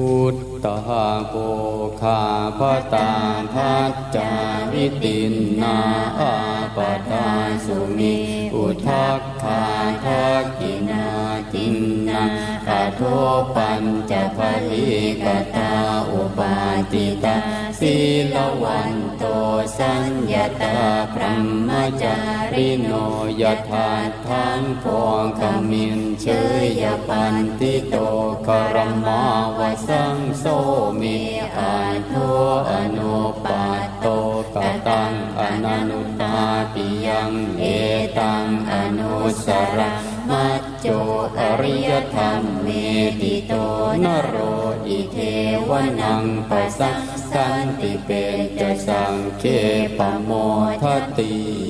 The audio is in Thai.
พุทธาโกคาพตาพัจจาวิตินนาอาปตาสุมิอุทักขาทักกินาตินนาคาโทปัญจพลิกตาอุปา ติตาสีลวันโตสัญญาตาพรหมจาริโนยถาทังพองคมินเชยยปันติโตกรมาวสังโสมิอาทุอนุปาโตกตังอนันุตาปิยังเอตังอนุสระ มัจโจอริยธรรมเมติโตนโรอิเทวนังปัสสันติเปจะสังเคปโมทติ